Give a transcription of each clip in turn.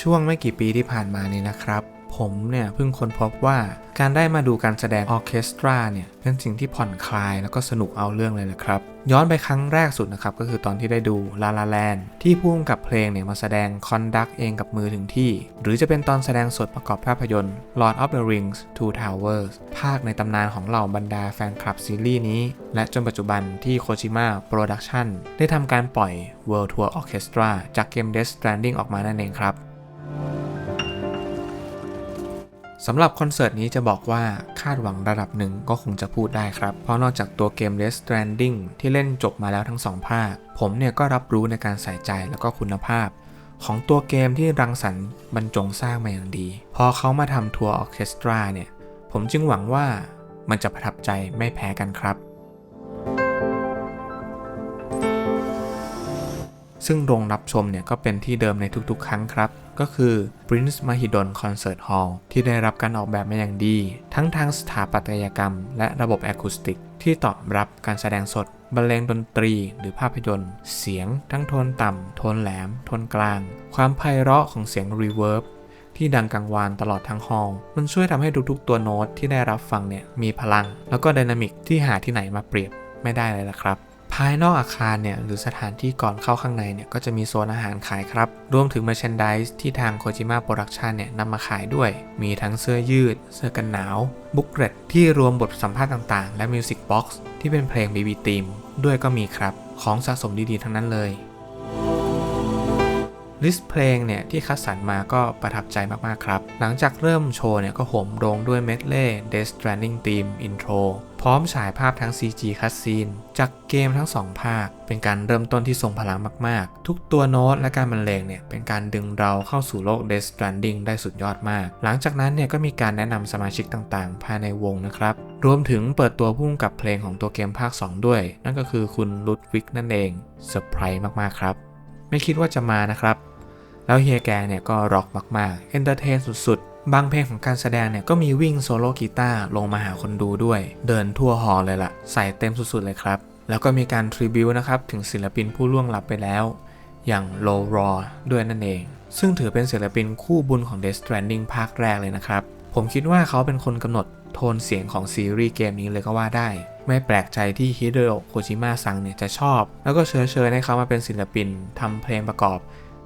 ช่วงไม่กี่ปีที่ผ่านมานี้นะครับ ผมเนี่ยเพิ่งค้นพบว่าการได้มาดูการแสดงออเคสตราเนี่ยเป็นสิ่งที่ผ่อนคลายแล้วก็สนุกเอาเรื่องเลยนะครับ ย้อนไปครั้งแรกสุดนะครับ ก็คือตอนที่ได้ดูลาลาแลนที่ผู้กำกับเพลงเนี่ยมาแสดงคอนดักเองกับมือถึงที่ หรือจะเป็นตอนแสดงสดประกอบภาพยนตร์ Lord of the Rings Two Towers ภาคในตำนานของเหล่าบรรดาแฟนคลับซีรีส์นี้ และจนปัจจุบันที่โคชิมะโปรดักชั่นได้ทำการปล่อย World Tour Orchestra จากเกม Death Stranding ออกมานั่นเองครับ สำหรับคอนเสิร์ตนี้จะบอกว่าคาดหวังระดับหนึ่งก็คงจะพูดได้ครับ เพราะนอกจากตัวเกม Death Stranding ที่เล่นจบมาแล้วทั้งสองภาค ผมเนี่ยก็รับรู้ในการใส่ใจแล้วก็คุณภาพ ของตัวเกมที่รังสรรค์บรรจงสร้างมาอย่างดี พอเขามาทำทัวร์ออเคสตราเนี่ย ผมจึงหวังว่ามันจะประทับใจไม่แพ้กันครับ ซึ่งโรงรับชมเนี่ยก็เป็นที่เดิมในทุกๆ ครั้งครับ ก็คือ Prince Mahidol Concert Hall ที่ได้รับการออกแบบมาอย่างดี ทั้งทางสถาปัตยกรรม และระบบแอคูสติก ที่ตอบรับการแสดงสดบรรเลงดนตรีหรือภาพยนตร์ เสียงทั้งโทนต่ำ โทนแหลม โทนกลาง ความไพเราะของเสียงรีเวิร์บที่ดังกังวานตลอดทั้งฮอลล์มันช่วยทำให้ทุกๆตัวโน้ตที่ได้รับฟังเนี่ยมีพลัง แล้วก็ไดนามิกที่หาที่ไหนมาเปรียบไม่ได้เลยละครับ ภายนอกอาคารเนี่ยหรือสถานที่ก่อนเข้าข้างในเนี่ยก็จะมีโซนอาหารขายครับ รวมถึง Merchandise ที่ทางโคจิมะโปรดักชันเนี่ยนำมาขายด้วย มีทั้งเสื้อยืด เสื้อกันหนาว บุ๊กเรตที่รวมบทสัมภาษณ์ต่างๆ และมิวสิกบ็อกซ์ที่เป็นเพลงบีบีทีมด้วยก็มีครับ ของสะสมดีๆทั้งนั้นเลย ลิสต์เพลงเนี่ยที่คัดสรรมาก็ประทับใจมากๆครับ หลังจากเริ่มโชว์เนี่ยก็โหมโรงด้วยเมดเล่ Death Stranding Theme Intro พร้อมฉายภาพทั้ง CG คั t ซีนจากเกมทั้งสองภาค เป็นการเริ่มต้นที่ทรงพลังมากๆ ทุกตัวโน้ตและการบรรเลงเนี่ยเป็นการดึงเราเข้าสู่โลก Death Stranding ได้สุดยอดมาก หลังจากนั้นเนี่ยก็มีการแนะนำสมาชิกต่างๆ ภายในวงนะครับ รวมถึงเปิดตัวพุ่งกับเพลงของตัวเกมภาค 2 ด้วย นั่นก็คือคุณลุดวิกนั่นเองเซอร์ไพรส์มากๆครับ ไม่คิดว่าจะมานะครับ แล้วเฮียแกเนี่ยก็ร็อกมากๆเอนเตอร์เทนสุดๆ บางเพลงของการแสดงเนี่ยก็มีวิ่งโซโล่กีตาร์ลงมาหาคนดูด้วย เดินทั่วฮอเลยล่ะ ใส่เต็มสุดๆเลยครับ แล้วก็มีการทริบิวนะครับ ถึงศิลปินผู้ล่วงลับไปแล้ว อย่างโลรอด้วยนั่นเอง ซึ่งถือเป็นศิลปินคู่บุญของ Death Stranding ภาคแรกเลยนะครับ ผมคิดว่าเขาเป็นคนกำหนดโทนเสียงของซีรีส์เกมนี้เลยก็ว่าได้ ไม่แปลกใจที่ฮิเดโอะโคจิมะซังเนี่ยจะชอบ แล้วก็เชิญเชิญให้เขามาเป็นศิลปินทำเพลงประกอบ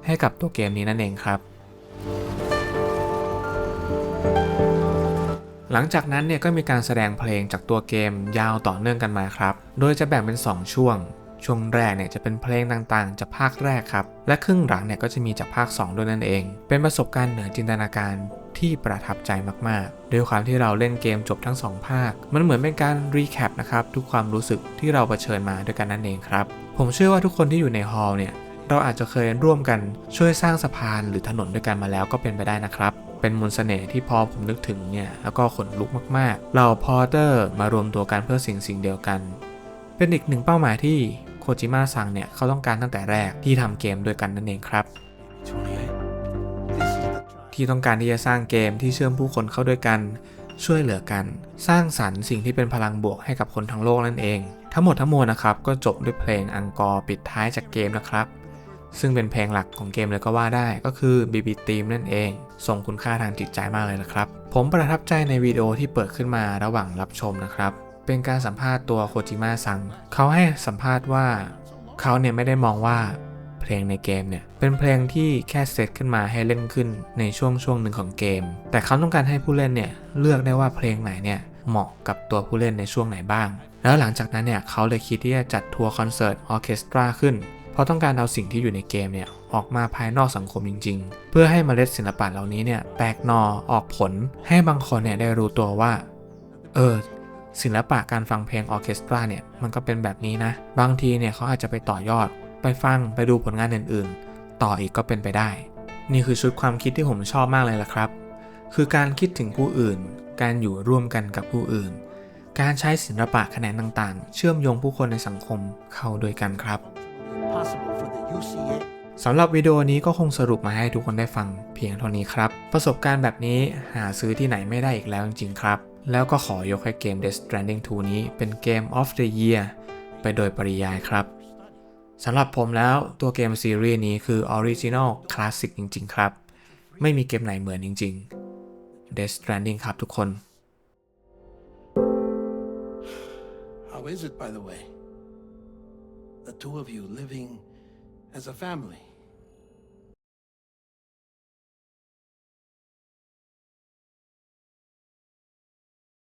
ให้กับตัวเกมนี้นั่นเองครับ หลังจากนั้นเนี่ยก็มีการแสดงเพลงจากตัวเกมยาวต่อเนื่องกันมาครับ โดยจะแบ่งเป็น 2 ช่วง ช่วงแรกเนี่ยจะเป็นเพลงต่างๆ จากภาคแรกครับ และครึ่งหลังเนี่ยก็จะมีจากภาค 2 ด้วยนั่นเอง เป็นประสบการณ์เหนือจินตนาการที่ประทับใจมากๆ ด้วยความที่เราเล่นเกมจบทั้ง 2 ภาค มันเหมือนเป็นการรีแคปนะครับ ทุกความรู้สึกที่เราเผชิญมาด้วยกันนั่นเองครับ ผมเชื่อว่าทุกคนที่อยู่ในฮอลล์เนี่ย เราอาจจะเคยร่วมกันช่วยสร้างสะพานหรือถนนด้วยกันมาแล้วก็เป็นไปได้นะครับเป็นมนต์เสน่ห์ที่พอผมนึกถึงเนี่ยแล้วก็ขนลุกมากๆ เราพอเตอร์มารวมตัวกันเพื่อสิ่งสิ่งเดียวกัน เป็นอีกหนึ่งเป้าหมายที่โคจิมะซังเนี่ยเขาต้องการตั้งแต่แรกที่ทำเกมด้วยกันนั่นเองครับ ที่ต้องการที่จะสร้างเกมที่เชื่อมผู้คนเข้าด้วยกัน ช่วยเหลือกัน สร้างสรรค์สิ่งที่เป็นพลังบวกให้กับคนทั้งโลกนั่นเอง ทั้งหมดทั้งมวลนะครับก็จบด้วยเพลงอังกอร์ปิดท้ายจากเกมนะครับ ซึ่งเป็นเพลงหลักของเกมเลยก็ว่าได้ก็คือ BB Team นั่นเอง ส่งคุณค่าทางจิตใจมากเลยนะครับ ผมประทับใจในวิดีโอที่เปิดขึ้นมาระหว่างรับชมนะครับ เป็นการสัมภาษณ์ตัวโคจิมะซังเขาให้สัมภาษณ์ว่าเขาเนี่ยไม่ได้มองว่าเพลงในเกมเนี่ยเป็นเพลงที่แค่เซตขึ้นมาให้เล่นขึ้นในช่วงช่วงหนึ่งของเกม แต่เขาต้องการให้ผู้เล่นเนี่ยเลือกได้ว่าเพลงไหนเนี่ยเหมาะกับตัวผู้เล่นในช่วงไหนบ้าง แล้วหลังจากนั้นเนี่ยเขาเลยคิดที่จะจัดทัวร์คอนเสิร์ตออเคสตราขึ้น เพราะต้องการเอาสิ่งที่อยู่ในเกมเนี่ยออกมาภายนอกสังคมจริง ๆ เพื่อให้เมล็ดศิลปะเหล่านี้เนี่ยแตกหนอออกผลให้บางคนเนี่ยได้รู้ตัวว่า เออศิลปะการฟังเพลงออเคสตราเนี่ยมันก็เป็นแบบนี้นะ บางทีเนี่ยเขาอาจจะไปต่อยอด ไปฟังไปดูผลงานอื่นๆ ต่ออีกก็เป็นไปได้ นี่คือชุดความคิดที่ผมชอบมากเลยล่ะครับ คือการคิดถึงผู้อื่น การอยู่ร่วมกันกับผู้อื่น การใช้ศิลปะแขนงต่างๆ เชื่อมโยงผู้คนในสังคมเข้าด้วยกันครับ possible for the UCA สำหรับวิดีโอนี้ก็คงสรุปมาให้ทุกคนได้ฟังเพียงเท่านี้ครับ ประสบการณ์แบบนี้หาซื้อที่ไหนไม่ได้อีกแล้วจริงๆครับ แล้วก็ขอยกให้เกม Death Stranding 2 นี้เป็นเกม of the Year ไปโดยปริยายครับสำหรับผมแล้วตัวเกมซีรีส์นี้คือ Original Classic จริง ๆ ครับ ไม่มีเกมไหนเหมือนจริง ๆ Death Stranding ครับทุกคน How is it, by the way? The two of you living as a family.